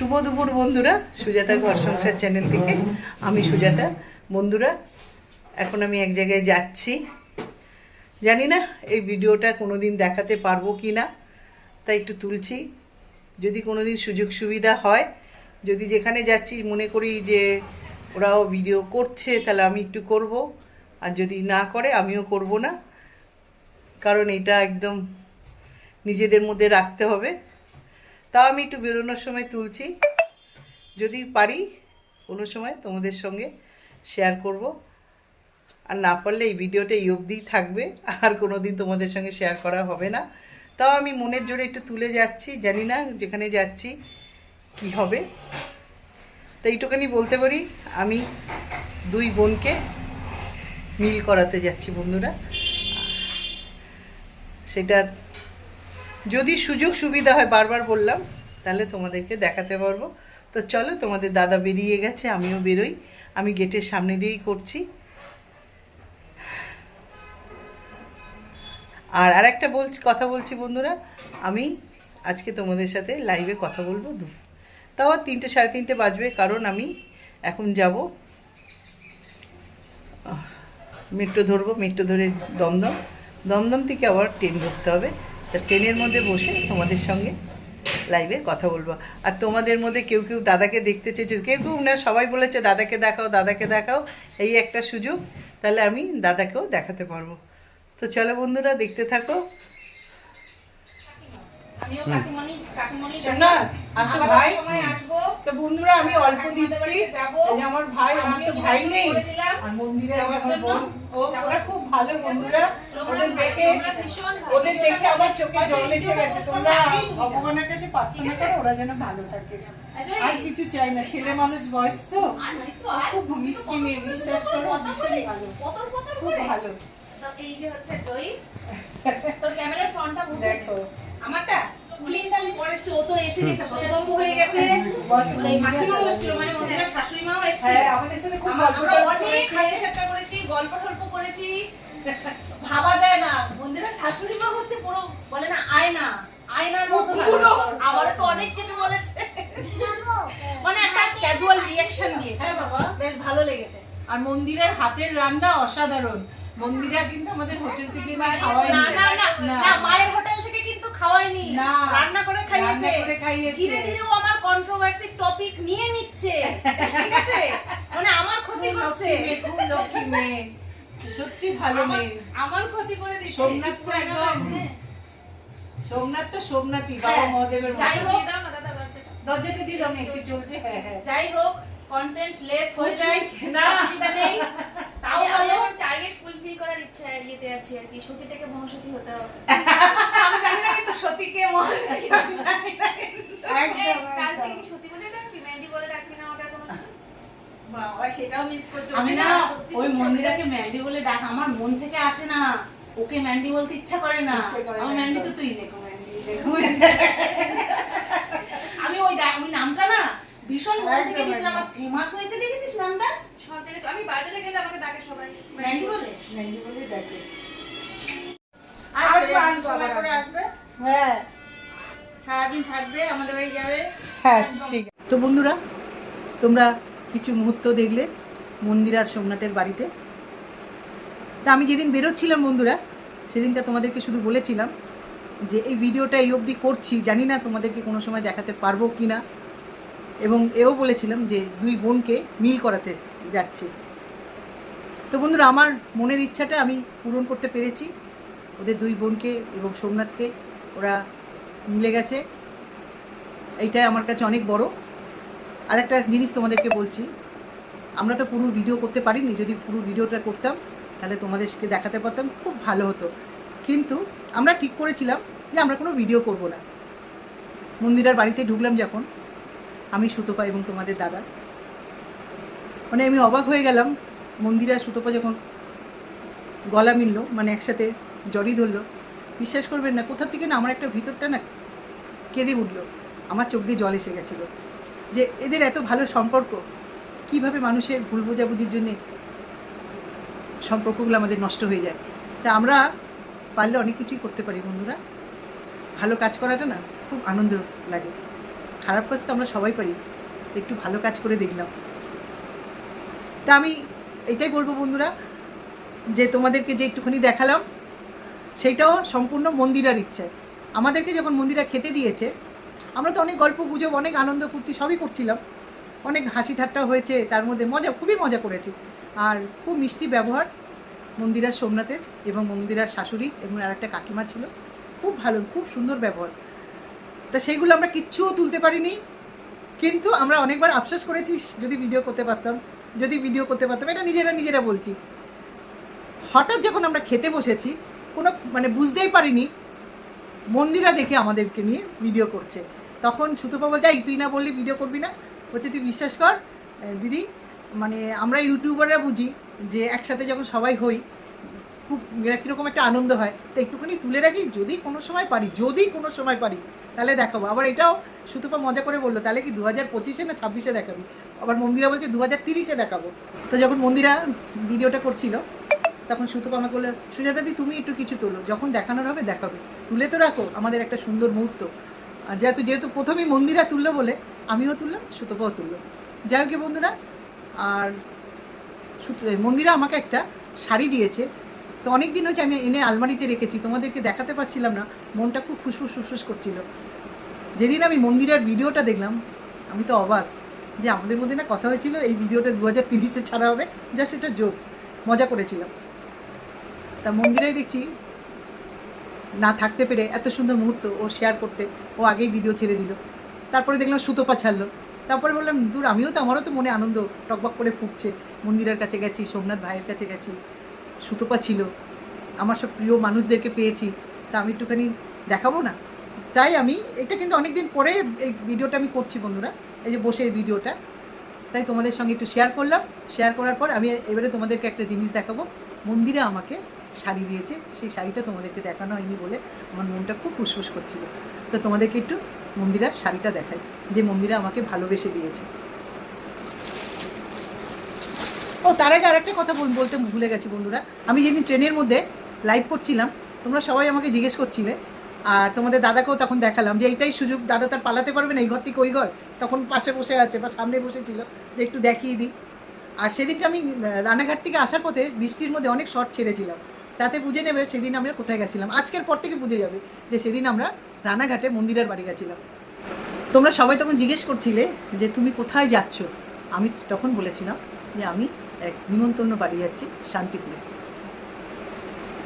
শুভ দুপুর বন্ধুরা, সুজাতা ঘর সংসার চ্যানেল থেকে। আমি সুজাতা। বন্ধুরা, এখন আমি এক জায়গায় যাচ্ছি। জানি না এই ভিডিওটা কোনো দিন দেখাতে পারব কি না তাই একটু তুলছি। যদি কোনো দিন সুযোগ সুবিধা হয়, যদি যেখানে যাচ্ছি মনে করি যে ওরাও ভিডিও করছে, তাহলে আমি একটু করব। আর যদি না করে, আমিও করব না। কারণ এটা একদম নিজেদের মধ্যে রাখতে হবে। তাও আমি একটু বেরোনোর সময় তুলছি। যদি পারি, কোনো সময় তোমাদের সঙ্গে শেয়ার করব। আর না পারলে এই ভিডিওটা এই অবধিই থাকবে, আর কোনো দিন তোমাদের সঙ্গে শেয়ার করা হবে না। তাও আমি মনের জোরে একটু তুলে যাচ্ছি, জানি না যেখানে যাচ্ছি, কি হবে। তো এইটুখানি বলতে পারি, আমি দুই বোনকে মিল করাতে যাচ্ছি বন্ধুরা। সেটা যদি সুযোগ সুবিধা হয় বারবার বললাম, তাহলে তোমাদেরকে দেখাতে পারব। তো চলো, তোমাদের দাদা বেরিয়ে গেছে, আমিও বেরোই। আমি গেটের সামনে দিয়েই করছি। আর আর একটা বলছি, কথা বলছি বন্ধুরা, আমি আজকে তোমাদের সাথে লাইভে কথা বলব দু- তাও তিনটে, সাড়ে তিনটে বাজবে, কারণ আমি এখন যাব মেট্রো ধরবো মেট্রো ধরে দমদম। দমদম থেকে আবার ট্রেন ধরতে হবে। তা ট্রেনের মধ্যে বসে তোমাদের সঙ্গে লাইভে কথা বলব। আর তোমাদের মধ্যে কেউ কেউ দাদাকে দেখতে চেয়েছে। কেউ কেউ না, সবাই বলেছে, দাদাকে দেখাও দাদাকে দেখাও। এই একটা সুযোগ। তাহলে আমি দাদাকেও দেখাতে পারব। তো চলো বন্ধুরা, দেখতে থাকো আমিও কাকিমণি কাকিমণি শোনা, আসো আবার ভাই। তো বন্ধুরা আমি অল্প দিচ্ছি। বাড়িতে যাব। এই যে আমার ভাই আমার তো ভাই নেই। আর মন্দিরে আমার বোন। ওরা খুব ভালো বন্ধুরা। ওদের দেখে তোমরা ভীষণ ভালো। ওদের দেখে আমার চোখে জল এসে গেছে। তোমরা করলে আগেই তুমি যাবে। ভগবানের কাছে প্রার্থনা করো ওরা যেন ভালো থাকে। আর কিছু চাই না। ছেলে মানুষ বয়স তো। খুব মিষ্টি মেয়ে বিশ্বাস করো ভীষণ ভালো। খুব ভালো। এই যে হচ্ছে দই তোর ক্যামেরার বুঝে দেখো। আমারটা ক্লিন টালি পরে এসছে, ও তো এসে দেখতে হতভম্ব হয়ে গেছে। মাসিমাও এসেছিল মানে ওদের শাশুড়ি মাও এসেছিল হ্যাঁ আমাদের সাথে খুব আমরা অনেক। হাসি ঠাট্টা করেছি গল্প টল্প করেছি। ভাবা যায় না। শাশুড়ি মা হচ্ছে পুরো বলে না আয়না। আয়নার মতো পুরো। তো অনেক কিছু বলেছে। মানে একটা ক্যাজুয়াল রিয়াকশন দিয়েছে। হ্যাঁ বাবা। বেশ ভালো লেগেছে। আর মন্দিরের হাতের রান্না অসাধারণ। মন্দিরা কিন্তু আমাদের হোটেল থেকে না না না। না মায়ের হোটেল থেকে কিন্তু খাওয়াইনি না। রান্না করে খাইয়েছে। ধীরে ধীরে ও আমার কন্ট্রোভার্সি টপিক নিয়ে নিচ্ছে। ঠিক আছে? মানে আমার ক্ষতি করছে। লক্ষ্মী মেয়ে। সত্যি ভালো মেয়ে। আমার ক্ষতি করে দিচ্ছে। সোমনাথ তো একদম সোমনাথ তো সোমনাথই বাবা হ্যাঁ, মহাদেবের যাই হোক। দরজাটা দিয়ে দাও এসি চলছে। হ্যাঁ হ্যাঁ। যাই হোক কন্টেন্ট লেস হয়ে যায়। না। অসুবিধা নেই। তাও আমি ভালো। টার্গেট ফুলফিল করার ইচ্ছা ইয়েতে আছি আর কি সতী থেকে মহাসতী হতে হবে। আমি জানি না কিন্তু সতীকে মহাশয় আমি জানি না একদম, কাল থেকে কি সতী বলে ডাকবি? ম্যান্ডি বলে ডাকবি না আমাকে কোনো বাবা সেটাও মিস করছ। আমি না ওই মন্দিরাকে ম্যান্ডি বলে ডাক আমার মন থেকে আসে না। ওকে ম্যান্ডি বলতে ইচ্ছা করে না। আমার ম্যান্ডি তো তুই দেখো ম্যান্ডি দেখো আমি ওই ওই নামটা না ভীষণ মন থেকে দিয়েছিলাম আমার ফেমাস হয়েছে দেখেছিস নামটা? আমি বাজারে গেলে আমাকে ডাকে সবাই। ম্যান্ডি বলে? ম্যান্ডি বলে ডাকে। আসবে আসবে, সময় করে আসবে? হ্যাঁ। সারাদিন থাকবে আমাদের বাড়ি যাবে। হ্যাঁ ঠিক। তো বন্ধুরা তোমরা কিছু মুহূর্ত দেখলে মন্দির আর সোমনাথের বাড়িতে। তা আমি যেদিন বেরোচ্ছিলাম বন্ধুরা সেদিনটা তোমাদেরকে শুধু বলেছিলাম যে এই ভিডিওটা এই অবধি করছি। জানি না তোমাদেরকে কোনো সময় দেখাতে পারব কি না এবং এও বলেছিলাম যে দুই বোনকে মিল করাতে যাচ্ছি। তো বন্ধুরা, আমার মনের ইচ্ছাটা আমি পূরণ করতে পেরেছি। ওদের দুই বোনকে এবং সোমনাথকে ওরা মিলে গেছে। এইটাই আমার কাছে অনেক বড়। আর একটা জিনিস তোমাদেরকে বলছি, আমরা তো পুরো ভিডিও করতে পারিনি। যদি পুরো ভিডিওটা করতাম, তাহলে তোমাদেরকে দেখাতে পারতাম, খুব ভালো হতো। কিন্তু আমরা ঠিক করেছিলাম যে আমরা কোনো ভিডিও করব না। মন্দিরার বাড়িতে ঢুকলাম যখন, আমি সুতপা এবং তোমাদের দাদা। মানে আমি অবাক হয়ে গেলাম। মন্দিরা সুতপা যখন গলা মিলল মানে একসাথে জড়ি ধরলো, বিশ্বাস করবেন না কোথা থেকে না আমার একটা ভিতরটা না কেঁদে উঠল। আমার চোখ দিয়ে জল এসে গেছিল। যে এদের এত ভালো সম্পর্ক, কীভাবে মানুষের ভুল বোঝাবুঝির জন্যে সম্পর্কগুলো আমাদের নষ্ট হয়ে যায়। তা আমরা পারলে অনেক কিছুই করতে পারি বন্ধুরা। ভালো কাজ করাটা না খুব আনন্দ লাগে। খারাপ কাজ তো আমরা সবাই পারি। একটু ভালো কাজ করে দেখলাম। তা আমি এটাই বলব বন্ধুরা, যে তোমাদেরকে যে একটুখানি দেখালাম, সেইটাও সম্পূর্ণ মন্দিরার ইচ্ছে। আমাদেরকে যখন মন্দিরা খেতে দিয়েছে, আমরা তো অনেক গল্প গুজব, অনেক আনন্দ ফুর্তি সবই করছিলাম। অনেক হাসি ঠাট্টা হয়েছে, তার মধ্যে মজা, খুবই মজা করেছি। আর খুব মিষ্টি ব্যবহার মন্দিরার সোমনাথের এবং মন্দিরার শাশুড়ি এবং আর একটা কাকিমা ছিল। খুব ভালো, খুব সুন্দর ব্যবহার। তা সেইগুলো আমরা কিচ্ছুও তুলতে পারিনি, কিন্তু আমরা অনেকবার আফসোস করেছি, যদি ভিডিও করতে পারতাম। যদি ভিডিও করতে পারতাম এটা নিজেরা নিজেরা বলছি। হঠাৎ যখন আমরা খেতে বসেছি কোনো মানে বুঝতেই পারিনি মন্দিরা দেখে আমাদেরকে নিয়ে ভিডিও করছে। তখন সুতপা বলছে "এই, তুই না বললি ভিডিও করবি না? বলছে তুই বিশ্বাস কর দিদি মানে আমরা ইউটিউবাররা বুঝি যে একসাথে যখন সবাই হই খুব কীরকম একটা আনন্দ হয়। তো একটুখানি তুলে রাখি, যদি কোনো সময় পারি, যদি কোনো সময় পারি, তাহলে দেখাবো। আবার এটাও সুতপা মজা করে বলল, তাহলে কি দু হাজার পঁচিশে না ছাব্বিশে দেখাবি? আবার মন্দিরা বলছে দু হাজার তিরিশে দেখাবো। তো যখন মন্দিরা ভিডিওটা করছিল, তখন সুতপা আমাকে বলল, সুজাতাদি, তুমি একটু কিছু তোলো। যখন দেখানোর হবে, দেখাবে। তুলে তো রাখো, আমাদের একটা সুন্দর মুহূর্ত। আর যেহেতু যেহেতু প্রথমেই মন্দিরা তুললো বলে, আমিও তুললাম, সুতপাও তুললো। যাই হোক বন্ধুরা, আর মন্দিরা আমাকে একটা শাড়ি দিয়েছে। তো অনেক দিন হচ্ছে আমি এনে আলমারিতে রেখেছি, তোমাদেরকে দেখাতে পারছিলাম না, মনটা খুব ফুসফুস ফুসফুস করছিল। যেদিন আমি মন্দিরের ভিডিওটা দেখলাম, আমি তো অবাক যে আমাদের মধ্যে না কথা হয়েছিল, এই ভিডিওটা দু হাজার তিরিশে ছাড়া হবে যা সেটা জোকস মজা করেছিলাম। তা মন্দিরেই দেখছি, না থাকতে পেরে এত সুন্দর মুহূর্ত ও শেয়ার করতে, ও আগেই ভিডিও ছেড়ে দিল। তারপরে দেখলাম সুতোপা ছাড়লো তারপরে বললাম, দূর, আমিও তো, আমারও তো মনে আনন্দ টকবক করে ফুটছে মন্দিরের কাছে গেছি, সোমনাথ ভাইয়ের কাছে গেছি সুতোপা ছিল। আমার সব প্রিয় মানুষদেরকে পেয়েছি। তা আমি একটুখানি দেখাবো না? তাই আমি, এটা কিন্তু অনেক দিন পরে এই ভিডিওটা আমি করছি বন্ধুরা। এই যে বসে এই ভিডিওটা। তাই তোমাদের সঙ্গে একটু শেয়ার করলাম। শেয়ার করার পর আমি এবারে তোমাদেরকে একটা জিনিস দেখাবো। মন্দিরে আমাকে শাড়ি দিয়েছে। সেই শাড়িটা তোমাদেরকে দেখানো হয়নি বলে আমার মনটা খুব ফুসফুস করছিল। তো তোমাদেরকে একটু মন্দিরার শাড়িটা দেখাই। যে মন্দিরা আমাকে ভালোবেসে দিয়েছে। ও, তার আগে আরেকটা কথা বল- বলতে ভুলে গেছি বন্ধুরা। আমি যেদিন ট্রেনের মধ্যে লাইভ করছিলাম, তোমরা সবাই আমাকে জিজ্ঞেস করছিলে। আর তোমাদের দাদাকেও তখন দেখালাম যে এইটাই সুযোগ, দাদা তার পালাতে পারবে না, এই ঘর থেকে ওই ঘর। তখন পাশে বসে আছে বা সামনে বসেছিল, যে একটু দেখিয়ে দিই। আর সেদিনকে আমি রানাঘাট থেকে আসার পথে বৃষ্টির মধ্যে অনেক শর্ট ছেড়েছিলাম। তাতে বুঝে নেবে সেদিন আমরা কোথায় গেছিলাম। আজকের পর থেকে বুঝে যাবে যে সেদিন আমরা রানাঘাটে মন্দিরের বাড়ি গেছিলাম। তোমরা সবাই তখন জিজ্ঞেস করছিলে যে তুমি কোথায় যাচ্ছ? আমি তখন বলেছিলাম যে আমি এক নিমন্ত্রণ বাড়ি যাচ্ছি শান্তিপুরে।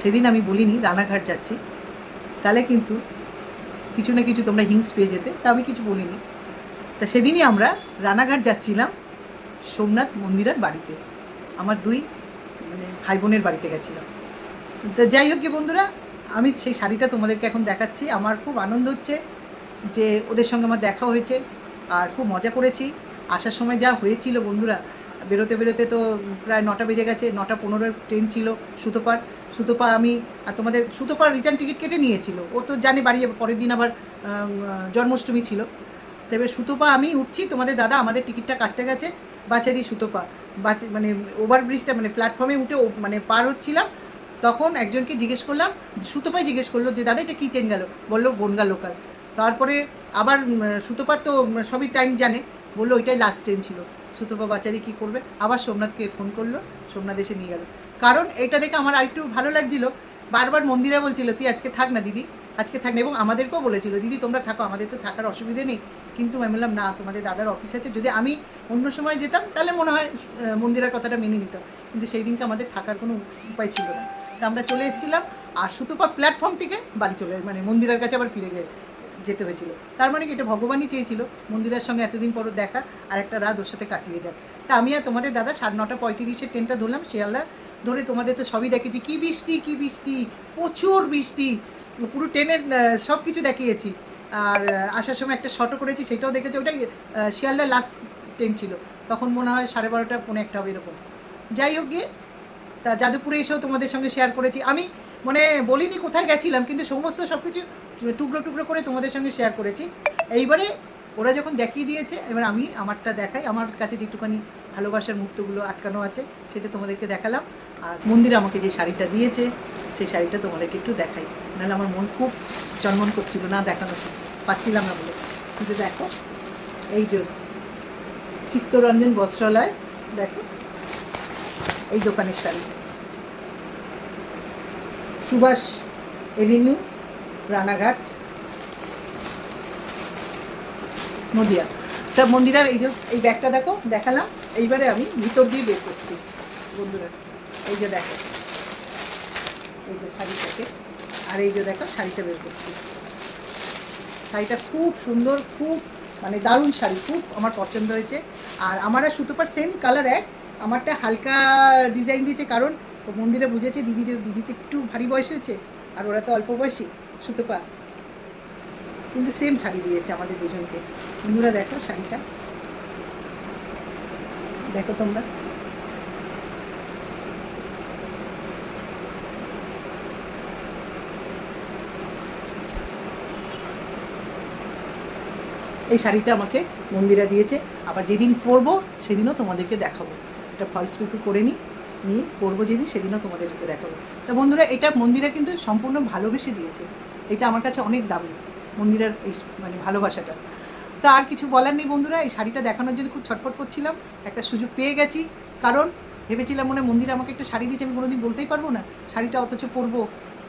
সেদিন আমি বলিনি, রানাঘাট যাচ্ছি। তাহলে কিন্তু কিছু না কিছু তোমরা হিংস পেয়ে যেতে, তা আমি কিছু বলিনি। তা সেদিনই আমরা রানাঘাট যাচ্ছিলাম সোমনাথ মন্দিরের বাড়িতে। আমার দুই মানে ভাই বোনের বাড়িতে গেছিলাম। তো যাই হোক বন্ধুরা, আমি সেই শাড়িটা তোমাদেরকে এখন দেখাচ্ছি। আমার খুব আনন্দ হচ্ছে যে ওদের সঙ্গে আমার দেখা হয়েছে আর খুব মজা করেছি। আসার সময় যা হয়েছিল বন্ধুরা বেরোতে বেরোতে তো প্রায় নটা বেজে গেছে, নটা পনেরোর ট্রেন ছিল সুতোপার। সুতোপা আমি, আর তোমাদের সুতোপার রিটার্ন টিকিট কেটে নিয়েছিল। ও তো জানে বাড়ি পরের দিন আবার জন্মাষ্টমী ছিল। তবে সুতোপা আমি উঠছি, তোমাদের দাদা আমাদের টিকিটটা কাটতে গেছে বাচ্চাদি সুতোপা। বাচ্চা মানে ওভারব্রিজটা মানে প্ল্যাটফর্মে উঠে মানে পার হচ্ছিলাম। তখন একজনকে জিজ্ঞেস করলাম, সুতোপাই জিজ্ঞেস করল যে, দাদা, এটা কী ট্রেন গেল? বলল বনগা লোকাল তারপরে আবার সুতোপার তো সবই টাইম জানে। বলল, ওইটাই লাস্ট ট্রেন ছিল। সুতোপা বাচারি কী করবে? আবার সোমনাথকে ফোন করল, সোমনাথ এসে নিয়ে গেল। কারণ এটা দেখে আমার আরেকটু ভালো লাগছিল। বারবার মন্দিরে বলছিল, তুই আজকে থাক না দিদি, আজকে থাক না। এবং আমাদেরকেও বলেছিল, দিদি, তোমরা থাকো, আমাদের তো থাকার অসুবিধে নেই। কিন্তু আমি বললাম, না, তোমাদের দাদার অফিস আছে। যদি আমি অন্য সময় যেতাম, তাহলে মনে হয় মন্দিরের কথাটা মেনে নিতাম কিন্তু সেই দিনকে আমাদের থাকার কোনো উপায় ছিল না। তা আমরা চলে এসেছিলাম, আর সুতপা প্ল্যাটফর্ম থেকে বাড়ি চলে মানে মন্দিরের কাছে আবার ফিরে গে যেতে হয়েছিল। তার মানে কি? এটা ভগবানই চেয়েছিল মন্দিরের সঙ্গে এতদিন পর দেখা আর একটা রাত ওর সাথে কাটিয়ে যায় তা আমি আর তোমাদের দাদা সাড়ে নটা পঁয়ত্রিশের ট্রেনটা ধরলাম, শিয়ালদা ধরে তোমাদের তো সবই দেখেছি। কি বৃষ্টি কি বৃষ্টি, প্রচুর বৃষ্টি। পুরো ট্রেনের সব কিছু দেখিয়েছি। আর আসার সময় একটা শটও করেছি, সেটাও দেখেছি। ওটাই শিয়ালদার লাস্ট ট্রেন ছিল। তখন মনে হয় সাড়ে বারোটা, পৌনে একটা হবে এরকম। যাই হোক গিয়ে, তা যাদবপুরে এসেও তোমাদের সঙ্গে শেয়ার করেছি। আমি মানে বলিনি কোথায় গেছিলাম, কিন্তু সমস্ত সব কিছু টুকরো টুকরো করে তোমাদের সঙ্গে শেয়ার করেছি। এইবারে ওরা যখন দেখিয়ে দিয়েছে, এবার আমি আমারটা দেখাই। আমার কাছে যেটুখানি ভালোবাসার মুহূর্তগুলো আটকানো আছে, সেটা তোমাদেরকে দেখালাম। আর মন্দির আমাকে যে শাড়িটা দিয়েছে, সেই শাড়িটা তোমাদেরকে একটু দেখাই। নাহলে আমার মন খুব চনমন করছিল, না দেখানো পাচ্ছিলাম না বলে। কিন্তু দেখো, এই যে চিত্তরঞ্জন বস্ত্রালয়, দেখো, এই দোকানের শাড়ি। সুভাষ এভিনিউ রানাঘাট, নদিয়া। তা মন্দিরার এই যে, এই ব্যাগটা দেখো, দেখালাম। এইবারে আমি ভিতর দিয়ে বের করছি, বন্ধুরা। এই যে দেখো, এই যে শাড়িটাকে। আর এই যে দেখো, শাড়িটা বের করছি। শাড়িটা খুব সুন্দর, খুব মানে দারুণ শাড়ি, খুব আমার পছন্দ হয়েছে। আর আমার আর সুতোপার সেম কালার এক, আমারটা হালকা ডিজাইন দিয়েছে কারণ মন্দিরে বুঝেছে, দিদির দিদি তো একটু ভারী বয়স হয়েছে, আর ওরা তো অল্প বয়সী। সুতোপা কিন্তু সেম শাড়ি দিয়েছে আমাদের দুজনকে। বন্ধুরা দেখো শাড়িটা। দেখো তোমরা। এই শাড়িটা আমাকে মন্দিরা দিয়েছে। আবার যেদিন পরবো, সেদিনও তোমাদেরকে দেখাবো। এটা ফলস পিকু করে নিই নিয়ে পরবো যেদিন, সেদিনও তোমাদেরকে দেখাবো। তা বন্ধুরা, এটা মন্দিরা কিন্তু সম্পূর্ণ ভালোবেসে দিয়েছে। এটা আমার কাছে অনেক দামি, মন্দিরের এই মানে ভালোবাসাটা। তা আর কিছু বলার নেই বন্ধুরা, এই শাড়িটা দেখানোর জন্য খুব ছটফট করছিলাম। একটা সুযোগ পেয়ে গেছি, কারণ ভেবেছিলাম মনে মন্দির আমাকে একটা শাড়ি দিয়েছে, আমি কোনোদিন বলতেই পারব না, শাড়িটা অথচ পরবো।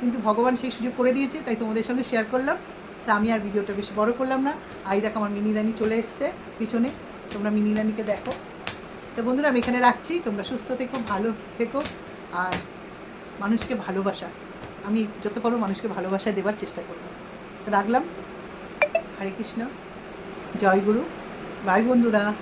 কিন্তু ভগবান সেই সুযোগ করে দিয়েছে, তাই তোমাদের সঙ্গে শেয়ার করলাম। তা আমি আর ভিডিওটা বেশি বড় করলাম না। আই দেখো, আমার মিনি রানি চলে এসছে, পিছনে। তোমরা মিনি রানিকে দেখো। তো বন্ধুরা, আমি এখানে রাখছি। তোমরা সুস্থ থেকো, ভালো থেকো, আর মানুষকে ভালোবাসা। আমি যত পারব মানুষকে ভালোবাসা দেবার চেষ্টা করব। রাখলাম। হরে কৃষ্ণ। জয় গুরু। বাই বন্ধুরা।